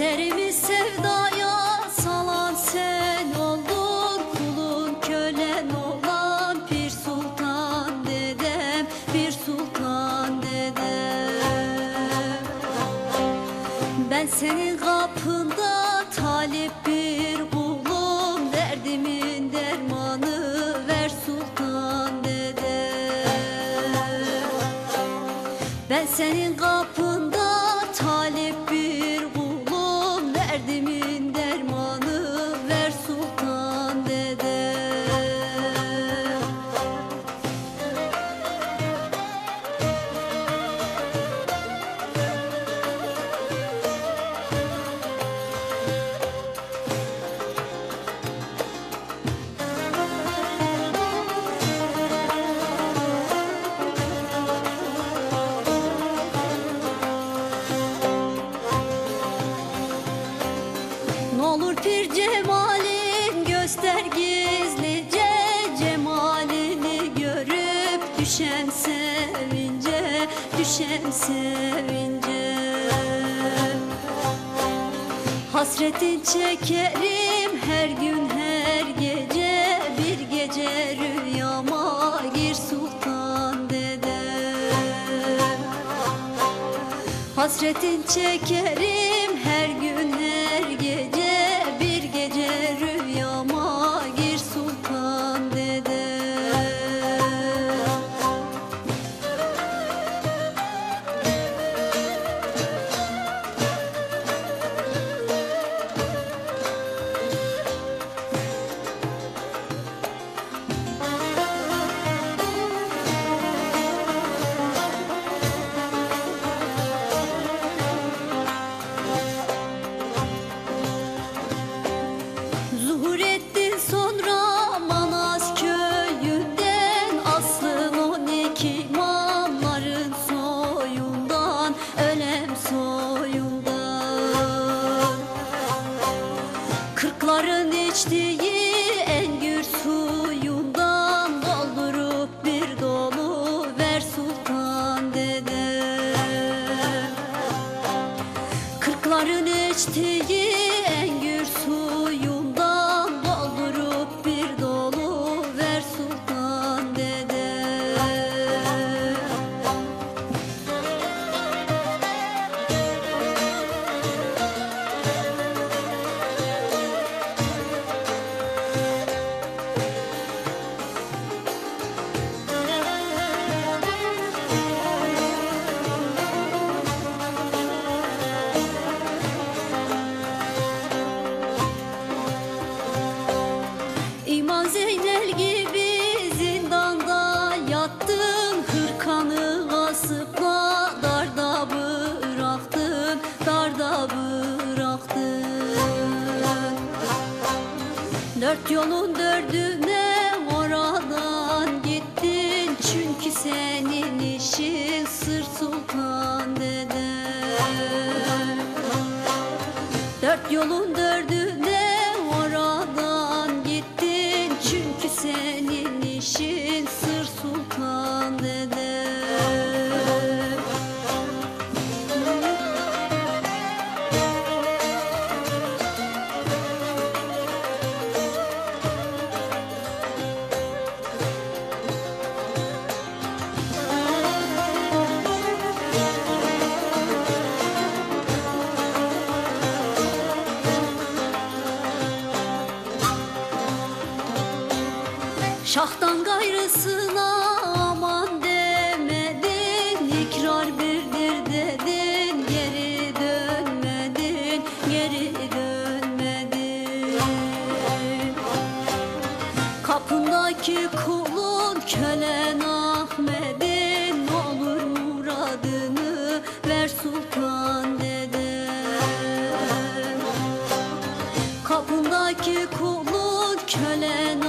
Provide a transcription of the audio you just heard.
Eserimi sevdaya? Salan sen oldun Kulun kölen olan Pir Sultan dedem Pir Sultan dedem. Ben senin kapında talip bir kulum Derdimin dermanı ver sultan dedem. Ben senin kapında Pir cemalin göster gizlice Cemalini. Görüp düşen sevince Düşen sevince. Hasretin çekerim her gün her gece. Bir gece rüyama gir sultan dedem Hasretin çekerim her gün her gece Ölem soyundan Kırkların içtiği Dört yolun dördüne oradan gittin. Çünkü senin işin sır sultan dedem Dört yolun dördüne Şahtan gayrısına aman demedin İkrar birdir dedin Geri dönmedin Geri dönmedin. Kapındaki kulun kölen Ahmet'in Olur muradını ver sultan dedem. Kapındaki kulun kölen